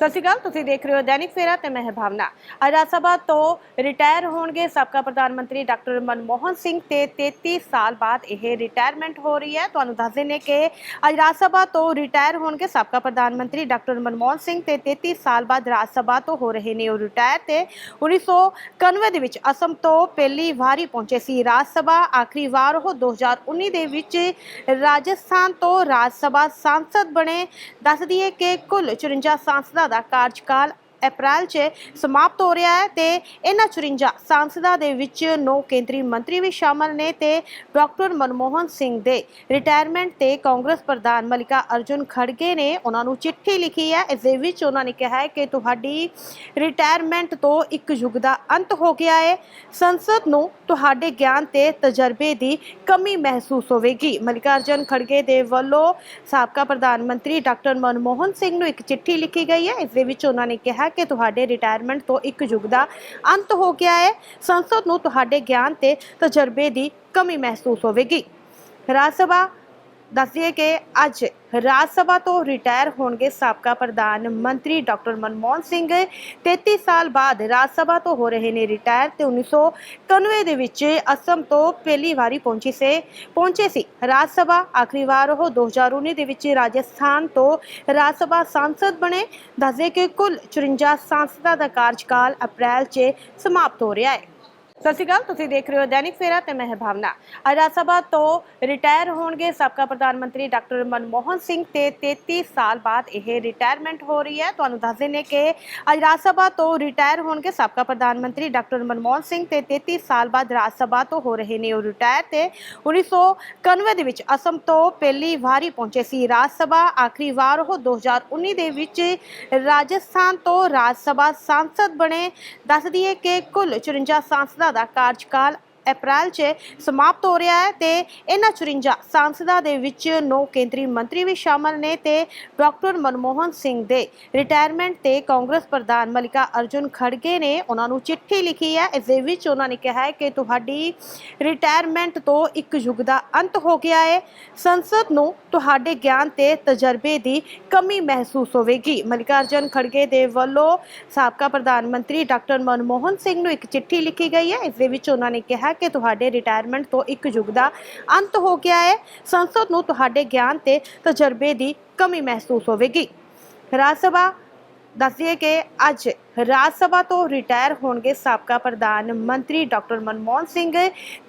ਸਤਿ ਸ਼੍ਰੀ ਅਕਾਲ, ਤੁਸੀਂ ਦੇਖ ਰਹੇ ਹੋ ਦੈਨਿਕ ਫੇਰਾ ਤੇ ਮੈਂ ਹਾਂ ਭਾਵਨਾ। ਅੱਜ ਰਾਜ ਸਭਾ ਤੋਂ ਰਿਟਾਇਰ ਹੋਣਗੇ ਸਾਬਕਾ ਪ੍ਰਧਾਨ ਮੰਤਰੀ ਡਾਕਟਰ ਮਨਮੋਹਨ ਸਿੰਘ ਤੇ 33 ਸਾਲ ਬਾਅਦ ਇਹ ਰਿਟਾਇਰਮੈਂਟ ਹੋ ਰਹੀ ਹੈ। ਤੁਹਾਨੂੰ ਦੱਸ ਦਿੰਨੇ ਕਿ ਅੱਜ ਰਾਜ ਸਭਾ ਤੋਂ ਰਿਟਾਇਰ ਹੋਣਗੇ ਸਾਬਕਾ ਪ੍ਰਧਾਨ ਮੰਤਰੀ ਡਾਕਟਰ ਮਨਮੋਹਨ ਸਿੰਘ ਤੇ 33 ਸਾਲ ਬਾਅਦ ਰਾਜ ਸਭਾ ਤੋਂ ਹੋ ਰਹੇ ਨੇ ਉਹ ਰਿਟਾਇਰ ਤੇ 1991 ਦੇ ਵਿੱਚ ਅਸਮ ਤੋਂ ਪਹਿਲੀ ਵਾਰੀ ਪਹੁੰਚੇ ਸੀ ਰਾਜ ਸਭਾ। ਆਖਰੀ ਵਾਰ ਉਹ 2019 ਦੇ ਵਿੱਚ ਰਾਜਸਥਾਨ ਤੋਂ ਰਾਜ ਸਭਾ ਸਾਂਸਦ ਬਣੇ। ਦੱਸ ਦਈਏ ਕਿ ਕੁੱਲ 54 ਸਾਂਸਦਾਂ ਦਾ ਕਾਰਜਕਾਲ ਅਪ੍ਰੈਲ 'ਚ ਸਮਾਪਤ ਹੋ ਰਿਹਾ ਹੈ ਤੇ ਇਹਨਾਂ 54 ਸਾਂਸਦਾਂ ਦੇ ਵਿੱਚ 9 ਕੇਂਦਰੀ ਮੰਤਰੀ ਵੀ ਸ਼ਾਮਲ ਨੇ ਤੇ ਡਾਕਟਰ ਮਨਮੋਹਨ ਸਿੰਘ ਦੇ ਰਿਟਾਇਰਮੈਂਟ ਤੇ ਕਾਂਗਰਸ ਪ੍ਰਧਾਨ ਮਲਿਕਾ ਅਰਜੁਨ ਖੜਗੇ ਨੇ ਉਹਨਾਂ ਨੂੰ ਚਿੱਠੀ ਲਿਖੀ ਹੈ। ਇਸ ਦੇ ਵਿੱਚ ਉਹਨਾਂ ਨੇ ਕਿਹਾ ਹੈ ਕਿ ਤੁਹਾਡੀ ਰਿਟਾਇਰਮੈਂਟ ਤੋਂ ਇੱਕ ਯੁੱਗ ਦਾ ਅੰਤ ਹੋ ਗਿਆ ਹੈ। ਸੰਸਦ ਨੂੰ ਤੁਹਾਡੇ ਗਿਆਨ ਤੇ ਤਜਰਬੇ ਦੀ ਕਮੀ ਮਹਿਸੂਸ ਹੋਵੇਗੀ। ਮਲਿਕਾ ਅਰਜੁਨ ਖੜਗੇ ਦੇ ਵੱਲੋਂ ਸਾਬਕਾ ਪ੍ਰਧਾਨ ਮੰਤਰੀ ਡਾਕਟਰ ਮਨਮੋਹਨ ਸਿੰਘ ਨੂੰ ਇੱਕ ਚਿੱਠੀ ਲਿਖੀ ਗਈ ਹੈ। ਇਸ ਦੇ ਵਿੱਚ ਉਹਨਾਂ ਨੇ ਕਿਹਾ ਕਿ ਤੁਹਾਡੇ ਰਿਟਾਇਰਮੈਂਟ ਤੋਂ ਇੱਕ ਯੁੱਗ ਦਾ ਅੰਤ ਹੋ ਗਿਆ ਹੈ। ਸੰਸਦ ਨੂੰ ਤੁਹਾਡੇ ਗਿਆਨ ਤੇ ਤਜਰਬੇ ਦੀ ਕਮੀ ਮਹਿਸੂਸ ਹੋਵੇਗੀ। ਰਾਜ ਸਭਾ ਦੱਸਦੀਏ ਕਿ ਅੱਜ ਰਾਜ ਸਭਾ ਤੋਂ ਰਿਟਾਇਰ ਹੋਣਗੇ ਸਾਬਕਾ ਪ੍ਰਧਾਨ ਮੰਤਰੀ ਡਾਕਟਰ ਮਨਮੋਹਨ ਸਿੰਘ। 33 ਸਾਲ ਬਾਅਦ ਰਾਜ ਸਭਾ ਤੋਂ ਹੋ ਰਹੇ ਨੇ ਰਿਟਾਇਰ ਤੇ 1991 ਦੇ ਵਿੱਚ ਅਸਮ ਤੋਂ ਪਹਿਲੀ ਵਾਰੀ ਪਹੁੰਚੀ ਸੇ, ਪਹੁੰਚੇ ਸੀ। ਰਾਜ ਸਭਾ ਆਖਰੀ ਵਾਰ ਉਹ 2019 ਦੇ ਵਿੱਚ ਰਾਜਸਥਾਨ ਤੋਂ ਰਾਜ ਸਭਾ ਸਾਂਸਦ ਬਣੇ। ਦੱਸਦੇ ਕਿ ਕੁੱਲ 54 ਸਾਂਸਦਾਂ ਦਾ ਕਾਰਜਕਾਲ ਅਪ੍ਰੈਲ 'ਚ ਸਮਾਪਤ ਹੋ ਰਿਹਾ ਹੈ। ਸਤਿ ਸ਼੍ਰੀ ਅਕਾਲ, ਤੁਸੀਂ ਦੇਖ ਰਹੇ ਹੋ ਦੈਨਿਕ ਫੇਰਾ ਤੇ ਮੈਂ ਹਾਂ ਭਾਵਨਾ। ਅੱਜ ਰਾਜ ਸਭਾ ਤੋਂ ਰਿਟਾਇਰ ਹੋਣਗੇ ਸਾਬਕਾ ਪ੍ਰਧਾਨ ਮੰਤਰੀ ਡਾਕਟਰ ਮਨਮੋਹਨ ਸਿੰਘ ਤੇ 33 ਸਾਲ ਬਾਅਦ ਇਹ ਰਿਟਾਇਰਮੈਂਟ ਹੋ ਰਹੀ ਹੈ। ਤੁਹਾਨੂੰ ਦੱਸ ਦਿੰਨੇ ਕਿ ਅੱਜ ਰਾਜ ਸਭਾ ਤੋਂ ਰਿਟਾਇਰ ਹੋਣਗੇ ਸਾਬਕਾ ਪ੍ਰਧਾਨ ਮੰਤਰੀ ਡਾਕਟਰ ਮਨਮੋਹਨ ਸਿੰਘ ਤੇ 33 ਸਾਲ ਬਾਅਦ ਰਾਜ ਸਭਾ ਤੋਂ ਹੋ ਰਹੇ ਨੇ ਉਹ ਰਿਟਾਇਰ ਤੇ 1991 ਦੇ ਵਿੱਚ ਅਸਮ ਤੋਂ ਪਹਿਲੀ ਵਾਰੀ ਪਹੁੰਚੇ ਸੀ ਰਾਜ ਸਭਾ। ਆਖਰੀ ਵਾਰ ਉਹ 2019 ਦੇ ਵਿੱਚ ਰਾਜਸਥਾਨ ਤੋਂ ਰਾਜ ਸਭਾ ਸਾਂਸਦ ਬਣੇ। ਦੱਸ ਦਈਏ ਕਿ ਕੁੱਲ 54 ਸਾਂਸਦਾਂ ਦਾ ਕਾਰਜਕਾਲ ਅਪ੍ਰੈਲ 'ਚ ਸਮਾਪਤ ਹੋ ਰਿਹਾ ਹੈ ਤੇ ਇਹਨਾਂ 54 ਸਾਂਸਦਾਂ ਦੇ ਵਿੱਚ 9 ਕੇਂਦਰੀ ਮੰਤਰੀ ਵੀ ਸ਼ਾਮਲ ਨੇ ਤੇ ਡਾਕਟਰ ਮਨਮੋਹਨ ਸਿੰਘ ਦੇ ਰਿਟਾਇਰਮੈਂਟ ਤੇ ਕਾਂਗਰਸ ਪ੍ਰਧਾਨ ਮਲਿਕਾ ਅਰਜੁਨ ਖੜਗੇ ਨੇ ਉਹਨਾਂ ਨੂੰ ਚਿੱਠੀ ਲਿਖੀ ਹੈ। ਇਸ ਦੇ ਵਿੱਚ ਉਹਨਾਂ ਨੇ ਕਿਹਾ ਹੈ ਕਿ ਤੁਹਾਡੀ ਰਿਟਾਇਰਮੈਂਟ ਤੋਂ ਇੱਕ ਯੁੱਗ ਦਾ ਅੰਤ ਹੋ ਗਿਆ ਹੈ। ਸੰਸਦ ਨੂੰ ਤੁਹਾਡੇ ਗਿਆਨ ਤੇ ਤਜਰਬੇ ਦੀ ਕਮੀ ਮਹਿਸੂਸ ਹੋਵੇਗੀ। ਮਲਿਕਾ ਅਰਜੁਨ ਖੜਗੇ ਦੇ ਵੱਲੋਂ ਸਾਬਕਾ ਪ੍ਰਧਾਨ ਮੰਤਰੀ ਡਾਕਟਰ ਮਨਮੋਹਨ ਸਿੰਘ ਨੂੰ ਇੱਕ ਚਿੱਠੀ ਲਿਖੀ ਗਈ ਹੈ। ਇਸ ਦੇ ਵਿੱਚ ਉਹਨਾਂ ਨੇ ਕਿਹਾ ਕਿ ਤੁਹਾਡੇ ਰਿਟਾਇਰਮੈਂਟ ਤੋਂ ਇੱਕ ਯੁੱਗ ਦਾ ਅੰਤ ਹੋ ਗਿਆ ਹੈ। ਸੰਸਦ ਨੂੰ ਤੁਹਾਡੇ ਗਿਆਨ ਤੇ ਤਜਰਬੇ ਦੀ ਕਮੀ ਮਹਿਸੂਸ ਹੋਵੇਗੀ। ਰਾਜ ਸਭਾ ਦੱਸਦੀਏ ਕਿ ਅੱਜ ਰਾਜ ਸਭਾ ਤੋਂ ਰਿਟਾਇਰ ਹੋਣਗੇ ਸਾਬਕਾ ਪ੍ਰਧਾਨ ਮੰਤਰੀ ਡਾਕਟਰ ਮਨਮੋਹਨ ਸਿੰਘ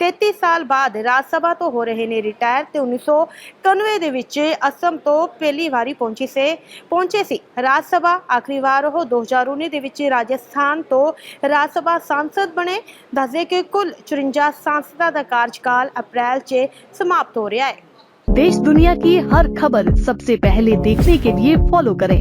33 ਸਾਲ ਬਾਅਦ ਰਾਜ ਸਭਾ ਤੋਂ ਹੋ ਰਹੇ ਨੇ ਰਿਟਾਇਰ ਤੇ 1991 ਦੇ ਵਿੱਚ ਅਸਮ ਤੋਂ ਪਹਿਲੀ ਵਾਰੀ ਪਹੁੰਚੀ ਸੇ ਪਹੁੰਚੇ ਸੀ ਰਾਜ ਸਭਾ ਆਖਰੀ ਵਾਰ ਉਹ 2019 ਦੇ ਵਿੱਚ ਰਾਜਸਥਾਨ ਤੋਂ ਰਾਜ ਸਭਾ ਸਾਂਸਦ ਬਣੇ ਦੱਸਦੇ ਕਿ ਕੁੱਲ 54 ਸਾਂਸਦਾਂ ਦਾ ਕਾਰਜਕਾਲ ਅਪ੍ਰੈਲ 'ਚ ਸਮਾਪਤ ਹੋ ਰਿਹਾ ਹੈ देश दुनिया की हर खबर सबसे पहले देखने के लिए फॉलो करें